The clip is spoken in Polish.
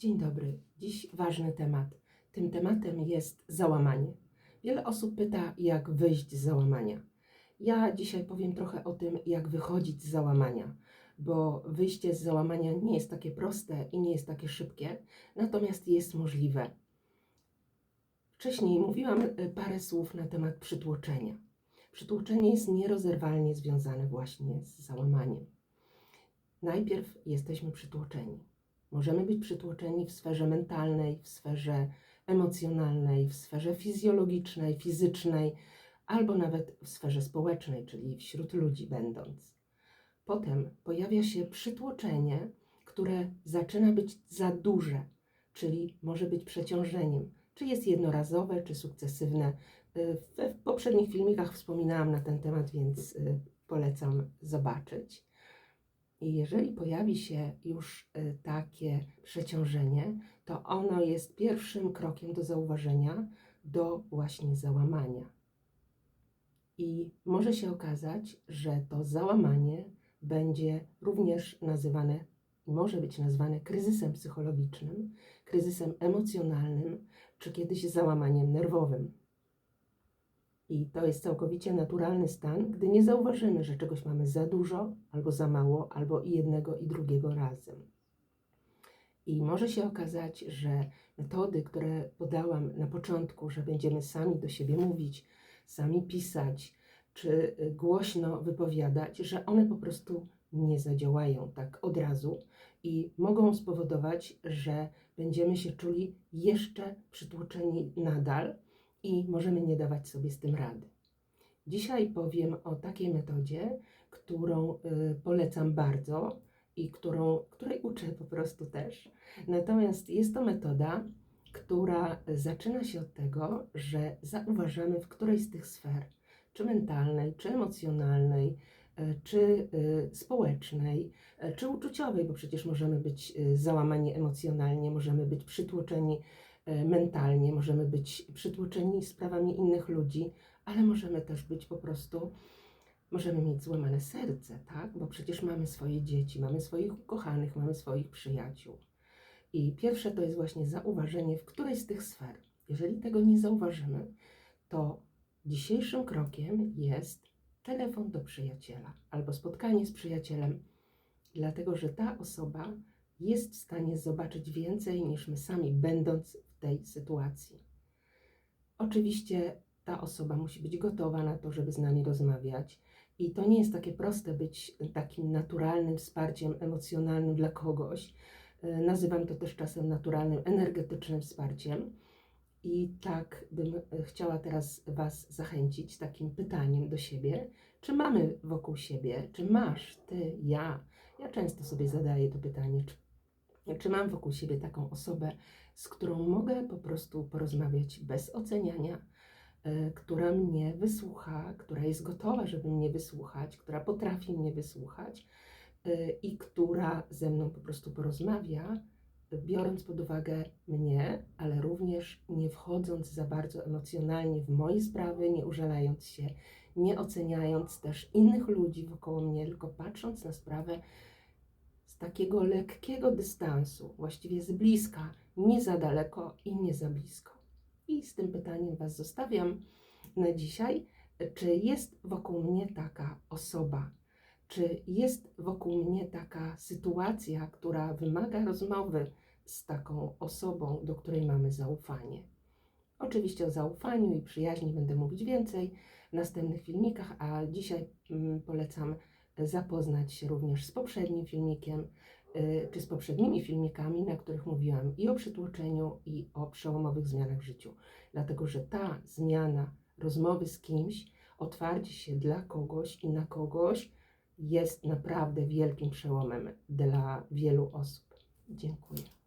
Dzień dobry. Dziś ważny temat. Tym tematem jest załamanie. Wiele osób pyta, jak wyjść z załamania. Ja dzisiaj powiem trochę o tym, jak wychodzić z załamania, bo wyjście z załamania nie jest takie proste i nie jest takie szybkie, natomiast jest możliwe. Wcześniej mówiłam y, parę słów na temat przytłoczenia. Przytłoczenie jest nierozerwalnie związane właśnie z załamaniem. Najpierw jesteśmy przytłoczeni. Możemy być przytłoczeni w sferze mentalnej, w sferze emocjonalnej, w sferze fizjologicznej, fizycznej, albo nawet w sferze społecznej, czyli wśród ludzi będąc. Potem pojawia się przytłoczenie, które zaczyna być za duże, czyli może być przeciążeniem, czy jest jednorazowe, czy sukcesywne. Y, w poprzednich filmikach wspominałam na ten temat, więc y, polecam zobaczyć. I jeżeli pojawi się już y, takie przeciążenie, to ono jest pierwszym krokiem do zauważenia, do właśnie załamania. I może się okazać, że to załamanie będzie również nazywane, może być nazwane kryzysem psychologicznym, kryzysem emocjonalnym, czy kiedyś załamaniem nerwowym. I to jest całkowicie naturalny stan, gdy nie zauważymy, że czegoś mamy za dużo, albo za mało, albo i jednego, i drugiego razem. I może się okazać, że metody, które podałam na początku, że będziemy sami do siebie mówić, sami pisać, czy y, głośno wypowiadać, że one po prostu nie zadziałają tak od razu i mogą spowodować, że będziemy się czuli jeszcze przytłoczeni nadal i możemy nie dawać sobie z tym rady. Dzisiaj powiem o takiej metodzie, którą y, polecam bardzo i którą, której uczę po prostu też. Natomiast jest to metoda, która zaczyna się od tego, że zauważamy, w której z tych sfer, czy mentalnej, czy emocjonalnej, e, czy y, społecznej, czy uczuciowej, bo przecież możemy być y, załamani emocjonalnie, możemy być przytłoczeni mentalnie, możemy być przytłoczeni sprawami innych ludzi, ale możemy też być po prostu, możemy mieć złamane serce, tak? Bo przecież mamy swoje dzieci, mamy swoich ukochanych, mamy swoich przyjaciół. I pierwsze to jest właśnie zauważenie, w której z tych sfer. Jeżeli tego nie zauważymy, to dzisiejszym krokiem jest telefon do przyjaciela albo spotkanie z przyjacielem, dlatego że ta osoba jest w stanie zobaczyć więcej niż my sami, będąc w tej sytuacji. Oczywiście ta osoba musi być gotowa na to, żeby z nami rozmawiać. I to nie jest takie proste być takim naturalnym wsparciem emocjonalnym dla kogoś. E, Nazywam to też czasem naturalnym, energetycznym wsparciem. I tak bym e, chciała teraz Was zachęcić takim pytaniem do siebie, czy mamy wokół siebie, czy masz Ty, ja, ja często sobie zadaję to pytanie, czy, czy mam wokół siebie taką osobę, z którą mogę po prostu porozmawiać bez oceniania, e, która mnie wysłucha, która jest gotowa, żeby mnie wysłuchać, która potrafi mnie wysłuchać e, i która ze mną po prostu porozmawia, biorąc pod uwagę mnie, ale również nie wchodząc za bardzo emocjonalnie w moje sprawy, nie użalając się, nie oceniając też innych ludzi wokoło mnie, tylko patrząc na sprawę z takiego lekkiego dystansu, właściwie z bliska, nie za daleko i nie za blisko. I z tym pytaniem Was zostawiam na dzisiaj. Czy jest wokół mnie taka osoba? Czy jest wokół mnie taka sytuacja, która wymaga rozmowy z taką osobą, do której mamy zaufanie? Oczywiście o zaufaniu i przyjaźni będę mówić więcej w następnych filmikach, a dzisiaj mm, polecam zapoznać się również z poprzednim filmikiem, y, czy z poprzednimi filmikami, na których mówiłam i o przytłoczeniu, i o przełomowych zmianach w życiu. Dlatego, że ta zmiana rozmowy z kimś, otwarcie się dla kogoś i na kogoś jest naprawdę wielkim przełomem dla wielu osób. Dziękuję.